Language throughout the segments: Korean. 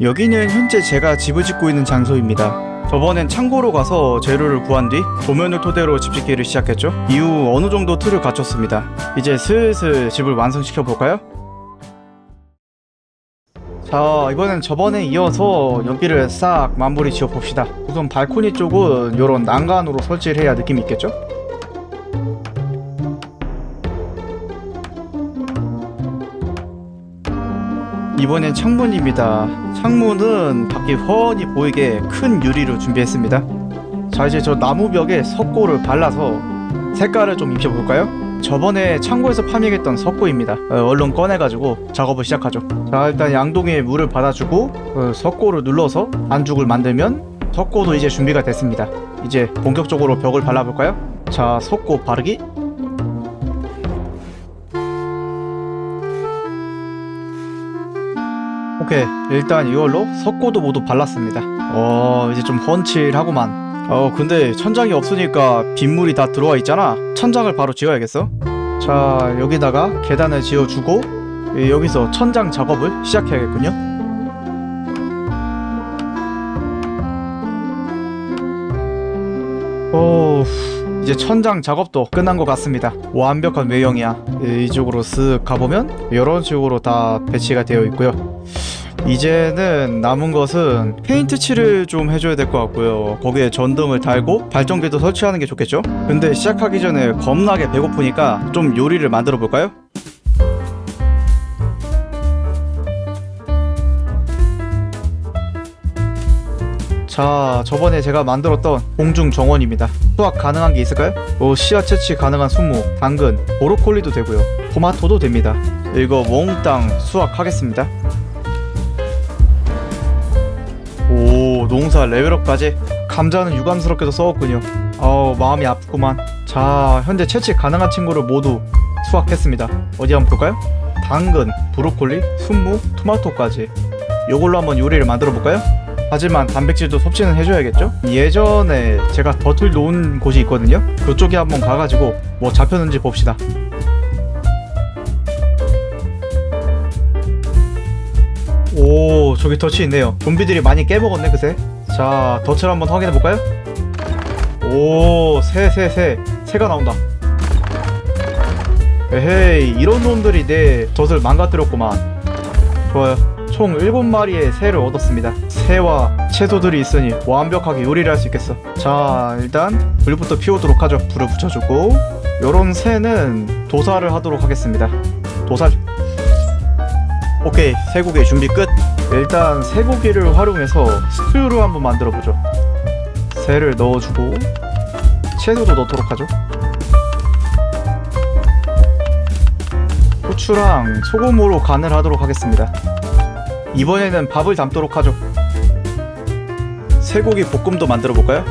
여기는 현재 제가 집을 짓고 있는 장소입니다. 저번엔 창고로 가서 재료를 구한 뒤 도면을 토대로 집 짓기를 시작했죠. 이후 어느 정도 틀을 갖췄습니다. 이제 슬슬 집을 완성시켜 볼까요? 자 이번엔 저번에 이어서 여기를 싹 마무리 지어 봅시다. 우선 발코니 쪽은 이런 난간으로 설치를 해야 느낌이 있겠죠? 이번엔 창문입니다. 창문은 밖이 훤히 보이게 큰 유리로 준비했습니다. 자 이제 저 나무 벽에 석고를 발라서 색깔을 좀 입혀볼까요? 저번에 창고에서 파밍했던 석고입니다. 어, 얼른 꺼내가지고 작업을 시작하죠. 자 일단 양동이에 물을 받아주고 어, 석고를 눌러서 안죽을 만들면 석고도 이제 준비가 됐습니다. 이제 본격적으로 벽을 발라볼까요? 자 석고 바르기 오케이 일단 이걸로 석고도 모두 발랐습니다. 어 이제 좀 훤칠하구만. 어 근데 천장이 없으니까 빗물이 다 들어와 있잖아. 천장을 바로 지어야겠어? 자 여기다가 계단을 지어주고 예, 여기서 천장 작업을 시작해야겠군요 이제 천장 작업도 끝난 것 같습니다 완벽한 외형이야 예, 이쪽으로 쓱 가보면 이런 식으로 다 배치가 되어 있고요 이제는 남은 것은 페인트 칠을 좀 해줘야 될 것 같고요. 거기에 전등을 달고 발전기도 설치하는 게 좋겠죠? 근데 시작하기 전에 겁나게 배고프니까 좀 요리를 만들어 볼까요? 자, 저번에 제가 만들었던 공중 정원입니다. 수확 가능한 게 있을까요? 뭐 씨앗 채취 가능한 순무, 당근, 보로콜리도 되고요. 토마토도 됩니다. 이거 몽땅 수확하겠습니다. 오 농사 레벨업까지 감자는 유감스럽게도 써왔군요 아우 마음이 아프구만 자 현재 채취 가능한 친구를 모두 수확했습니다 어디 한번 볼까요? 당근, 브로콜리, 순무, 토마토까지 요걸로 한번 요리를 만들어 볼까요? 하지만 단백질도 섭취는 해줘야겠죠? 예전에 제가 덫을 놓은 곳이 있거든요? 그쪽에 한번 가가지고 뭐 잡혔는지 봅시다. 오 저기 덫이 있네요. 좀비들이 많이 깨먹었네 그새. 자 덫을 한번 확인해볼까요? 오새 새 새. 새가 나온다. 에헤이 이런 놈들이 내 덫을 망가뜨렸구만. 좋아요 총 7마리의 새를 얻었습니다. 새와 채소들이 있으니 완벽하게 요리를 할 수 있겠어. 자 일단 불부터 피우도록 하죠. 불을 붙여주고 요런 새는 도살을 하도록 하겠습니다. 도살. 오케이 쇠고기 준비 끝. 일단 쇠고기를 활용해서 스튜를 한번 만들어 보죠. 새를 넣어주고 채소도 넣도록 하죠. 후추랑 소금으로 간을 하도록 하겠습니다 이번에는 밥을 담도록 하죠 쇠고기 볶음도 만들어 볼까요?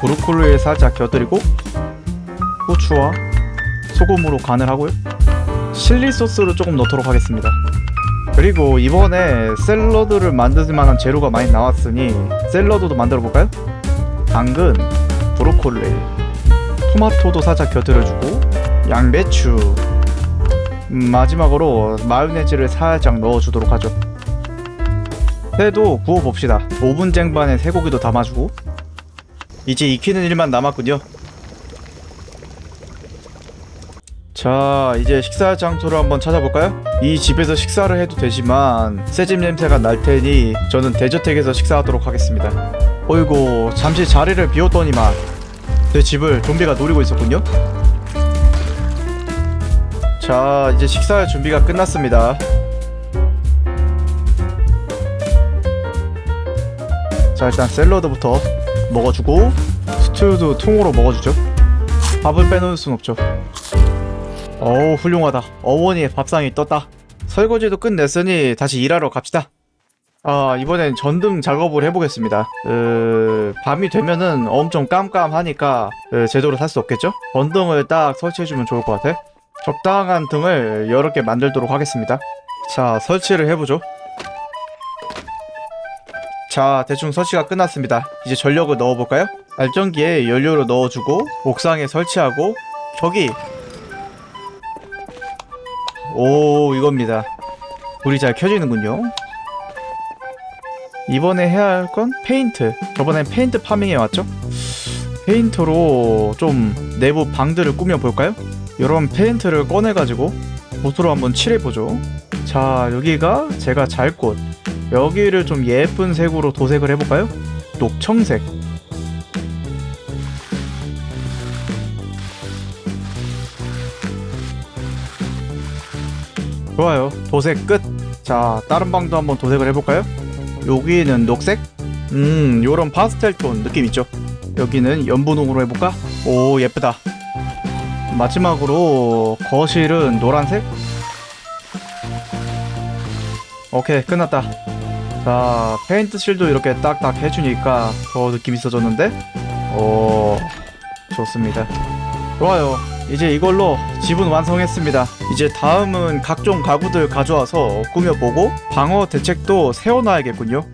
브로콜리를 살짝 곁들이고 후추와 소금으로 간을 하고요 칠리 소스를 조금 넣도록 하겠습니다. 그리고 이번에 샐러드를 만들 만한 재료가 많이 나왔으니 샐러드도 만들어 볼까요? 당근, 브로콜리, 토마토도 살짝 곁들여주고 양배추 음, 마지막으로 마요네즈를 살짝 넣어주도록 하죠. 회도 구워봅시다. 오븐 쟁반에 쇠고기도 담아주고 이제 익히는 일만 남았군요. 자 이제 식사 장소를 한번 찾아볼까요? 이 집에서 식사를 해도 되지만 새집 냄새가 날 테니 저는 대저택에서 식사하도록 하겠습니다 어이구 잠시 자리를 비웠더니만 제 집을 좀비가 노리고 있었군요 자 이제 식사할 준비가 끝났습니다. 자 일단 샐러드부터 먹어주고 스튜도 통으로 먹어주죠. 밥을 빼놓을 순 없죠. 어우 훌륭하다. 어머니의 밥상이 떴다. 설거지도 끝냈으니 다시 일하러 갑시다. 아 이번엔 전등 작업을 해보겠습니다. 으... 밤이 되면은 엄청 깜깜하니까 으, 제대로 살 수 없겠죠? 전등을 딱 설치해주면 좋을 것 같아 적당한 등을 여러 개 만들도록 하겠습니다. 자 설치를 해보죠. 자 대충 설치가 끝났습니다. 이제 전력을 넣어볼까요? 발전기에 연료를 넣어주고 옥상에 설치하고 저기 오 이겁니다. 불이 잘 켜지는군요. 이번에 해야 할 건 페인트. 저번엔 페인트 파밍해 왔죠? 페인트로 좀 내부 방들을 꾸며 볼까요? 이런 페인트를 꺼내 가지고 붓으로 한번 칠해 보죠. 자 여기가 제가 잘 곳. 여기를 좀 예쁜 색으로 도색을 해볼까요? 녹청색. 좋아요. 도색 끝 자 다른 방도 한번 도색을 해볼까요? 여기는 녹색? 음 요런 파스텔 톤 느낌 있죠? 여기는 연분홍으로 해볼까? 오 예쁘다 마지막으로 거실은 노란색? 오케이 끝났다. 자 페인트 칠도 이렇게 딱딱 해주니까 더 느낌 있어졌는데? 오 좋습니다. 좋아요. 이제 이걸로 집은 완성했습니다. 이제 다음은 각종 가구들 가져와서 꾸며보고 방어 대책도 세워놔야겠군요